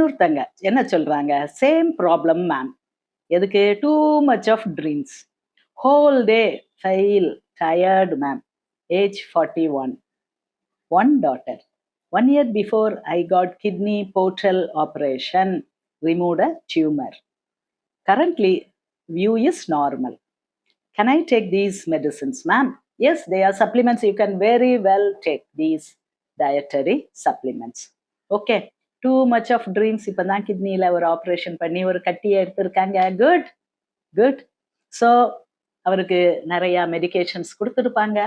இன்னொருத்தங்க என்ன சொல்றாங்க சேம் ப்ராப்ளம் மேம் எதுக்கு too much of dreams whole day fail tired ma'am age forty one one daughter one year before I got kidney portal operation remove a tumor currently view is normal can I take these medicines ma'am yes they are supplements you can very well take these dietary supplements okay too much of dreams இப்போ தான் கிட்னியில் ஒரு operation பண்ணி ஒரு கட்டியை எடுத்திருக்காங்க. Good good so அவருக்கு நிறையா மெடிகேஷன்ஸ் கொடுத்துருப்பாங்க.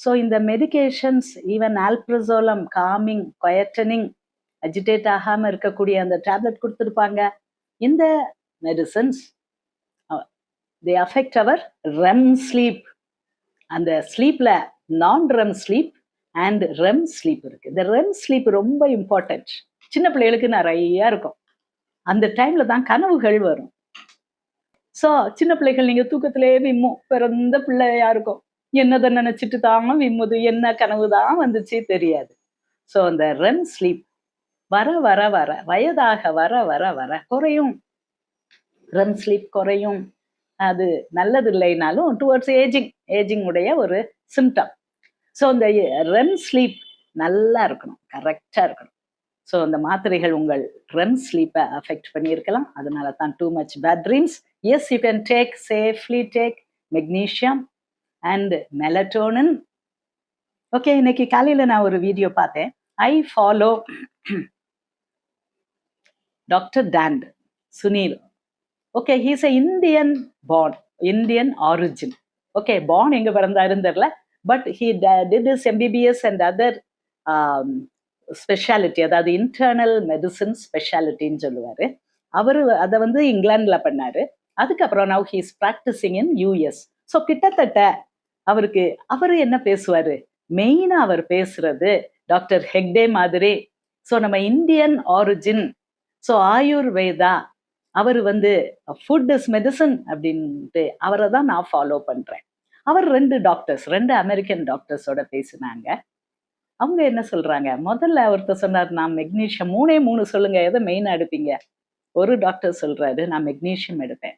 ஸோ இந்த medications even alprazolam calming quietening agitate ஆகாமல் இருக்கக்கூடிய அந்த டேப்லெட் கொடுத்துருப்பாங்க. இந்த medicines they affect our REM sleep அந்த ஸ்லீப்பில் non REM sleep and REM sleep இருக்கு. இந்த ரெம் ஸ்லீப் ரொம்ப இம்பார்ட்டன்ட் சின்ன பிள்ளைகளுக்கு நிறையா இருக்கும். அந்த டைம்ல தான் கனவுகள் வரும். ஸோ சின்ன பிள்ளைகள் நீங்க தூக்கத்திலே விம்மும் பிறந்த பிள்ளையா இருக்கும்? என்னதை நினைச்சிட்டு தான் விம்முது? என்ன கனவு தான் வந்துச்சு தெரியாது. ஸோ அந்த ரெம் ஸ்லீப் வர வர வர வயதாக வர வர வர குறையும். ரெம் ஸ்லீப் குறையும். அது நல்லது இல்லைனாலும் டுவர்ட்ஸ் ஏஜிங் ஏஜிங் உடைய ஒரு சிம்டம் ஸோ இந்த ரெம் ஸ்லீப் நல்லா இருக்கணும். கரெக்டாக இருக்கணும். ஸோ அந்த மாத்திரைகள் உங்கள் ரெம் ஸ்லீப்பை அஃபெக்ட் பண்ணியிருக்கலாம். அதனால தான் too much bad dreams yes you can take safely take magnesium and melatonin okay இன்னைக்கு காலையில் நான் ஒரு வீடியோ பார்த்தேன். I follow doctor Tand Sunil okay he's a Indian born Indian origin okay born எங்க பிறந்தாருன்னு தெரியல. But he did is MBBS and other speciality அதாவது internal medicine ஸ்பெஷாலிட்டின்னு சொல்லுவார். அவர் அதை வந்து இங்கிலாண்டில் பண்ணார். அதுக்கப்புறம் now he's practicing in US so கிட்டத்தட்ட அவருக்கு அவர் என்ன பேசுவார்? மெயினாக அவர் பேசுறது டாக்டர் ஹெக்டே மாதிரி ஸோ நம்ம இந்தியன் ஆரிஜின் ஸோ ஆயுர்வேதா அவர் வந்து ஃபுட் இஸ் மெடிசன் அப்படின்ட்டு அவரை தான் நான் ஃபாலோ பண்ணுறேன் அவர் ரெண்டு டாக்டர்ஸ் ரெண்டு அமெரிக்கன் டாக்டர்ஸோட பேசினாங்க. அவங்க என்ன சொல்றாங்க? முதல்ல ஒருத்தர் சொன்னார் நான் மெக்னீஷியம் மூணே மூணு சொல்லுங்க எதை மெயினாக எடுப்பீங்க? ஒரு டாக்டர் சொல்றாரு நான் மெக்னீஷியம் எடுப்பேன்.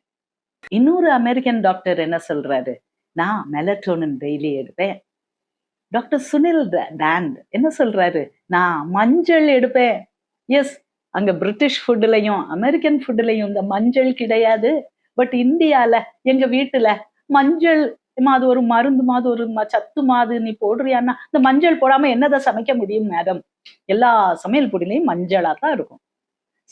இன்னொரு அமெரிக்கன் டாக்டர் என்ன சொல்றாரு? நான் மெலட்டோனின் டெய்லி எடுப்பேன். டாக்டர் சுனில் டேண்ட் என்ன சொல்றாரு? நான் மஞ்சள் எடுப்பேன். எஸ் அங்க பிரிட்டிஷ் ஃபுட்டுலையும் அமெரிக்கன் ஃபுட்டுலையும் இந்த மஞ்சள் கிடையாது. பட் இந்தியால எங்க வீட்டுல மஞ்சள் ஏமா அது ஒரு மருந்து மாது ஒரு சத்து மாது நீ போடுறியான்னா இந்த மஞ்சள் போடாம என்னதான் சமைக்க முடியும் மேடம் எல்லா சமையல் பொடியிலையும் மஞ்சளா தான் இருக்கும்.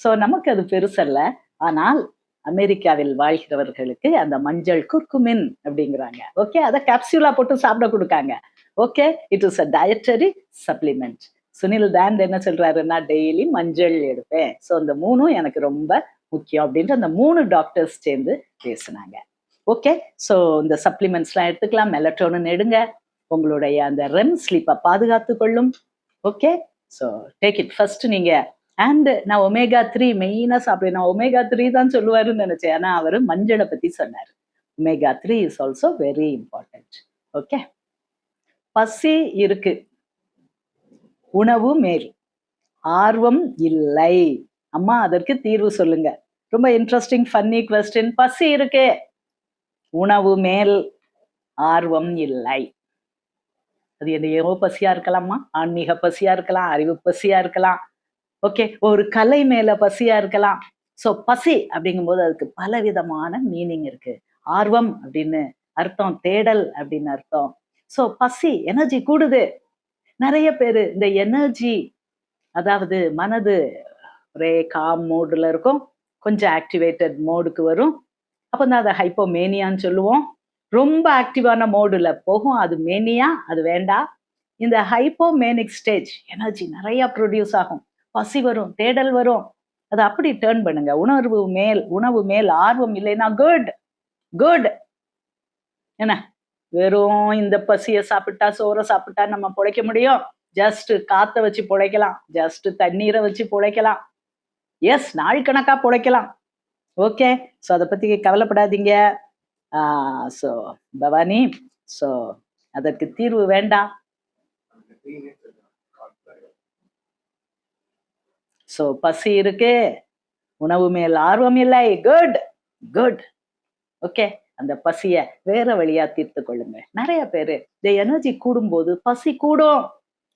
ஸோ நமக்கு அது பெருசல்ல. ஆனால் அமெரிக்காவில் வாழ்கிறவர்களுக்கு அந்த மஞ்சள் குர்குமின் அப்படிங்கிறாங்க. ஓகே அதை கேப்சியூலா போட்டு சாப்பிட கொடுக்காங்க. Okay it is a dietary supplement Sunil Tand என்ன சொல்றாருன்னா டெய்லி மஞ்சள் எடுப்பேன். ஸோ அந்த மூணும் எனக்கு ரொம்ப முக்கியம் அப்படின்ட்டு அந்த மூணு டாக்டர்ஸ் சேர்ந்து பேசுனாங்க. ஓகே ஸோ இந்த சப்ளிமெண்ட்ஸ்லாம் எடுத்துக்கலாம். மெலட்டோனின் எடுங்க. உங்களுடைய அந்த ரெம் ஸ்லீப்பை பாதுகாத்து கொள்ளும். Okay so take it first நீங்க அண்ட் நான் ஒமேகா த்ரீ மெயினாக சாப்பிடுவேன். நான் ஒமேகா த்ரீ தான் சொல்லுவாருன்னு நினைச்சேன். ஆனால் அவர் மஞ்சளை பத்தி சொன்னார். Omega three is also very important okay பசி இருக்கு. உணவு மேல். ஆர்வம் இல்லை. அம்மா அதற்கு தீர்வு சொல்லுங்க. ரொம்ப இன்ட்ரெஸ்டிங் ஃபன்னி கொஸ்டின் பசி இருக்கே. உணவு மேல் ஆர்வம் இல்லை. அது என்னையோ பசியா இருக்கலாமா? ஆன்மீக பசியா இருக்கலாம் அறிவு பசியா இருக்கலாம். ஓகே ஒரு கலை மேல பசியா இருக்கலாம். ஸோ பசி அப்படிங்கும்போது அதுக்கு பலவிதமான மீனிங் இருக்கு. ஆர்வம் அப்படின்னு அர்த்தம் தேடல் அப்படின்னு அர்த்தம். ஸோ பசி எனர்ஜி கூடுது. நிறைய பேர் இந்த எனர்ஜி அதாவது மனது ஒரே காம் மோடுல இருக்கும். கொஞ்சம் ஆக்டிவேட்டட் மோடுக்கு வரும். அப்போ தான் அதை ஹைப்போமேனியான்னு சொல்லுவோம். ரொம்ப ஆக்டிவான மோடில் போகும். அது மேனியா அது வேண்டாம் இந்த ஹைப்போமேனிக் ஸ்டேஜ் எனர்ஜி நிறையா ப்ரொடியூஸ் ஆகும். பசி வரும் தேடல் வரும். அதை அப்படி டேர்ன் பண்ணுங்க. உணர்வு மேல் உணவு மேல் ஆர்வம் இல்லைன்னா குட் குட் என்ன? வெறும் இந்த பசியை சாப்பிட்டா சோறை சாப்பிட்டா நம்ம பிழைக்க முடியும். ஜஸ்ட் காத்த வச்சு பிழைக்கலாம் ஜஸ்ட் தண்ணீரை வச்சு பிழைக்கலாம் எஸ் நாள் கணக்கா பிழைக்கலாம் ஓகே ஸோ அதை பத்தி கவலைப்படாதீங்க. ஸோ பவானி ஸோ அதற்கு தீர்வு வேண்டாம். ஸோ பசி இருக்கு. உணவு மேல் ஆர்வம் இல்லை. குட் குட் ஓகே அந்த பசிய வேற வழியா தீர்த்து கொள்ளுங்க நிறைய பேரு இந்த எனர்ஜி கூடும் போது பசி கூடும்.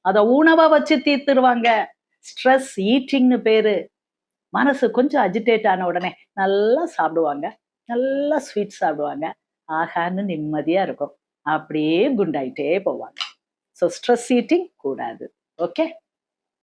அத உணவை வச்சு தீர்த்துருவாங்க. ஸ்ட்ரெஸ் ஈட்டிங்னு பேரு. மனசு கொஞ்சம் அஜிடேட் ஆன உடனே நல்லா சாப்பிடுவாங்க. நல்லா ஸ்வீட் சாப்பிடுவாங்க. ஆகான்னு நிம்மதியா இருக்கும். அப்படியே குண்டாயிட்டே போவாங்க. ஸோ ஸ்ட்ரெஸ் ஈட்டிங் கூடாது. ஓகே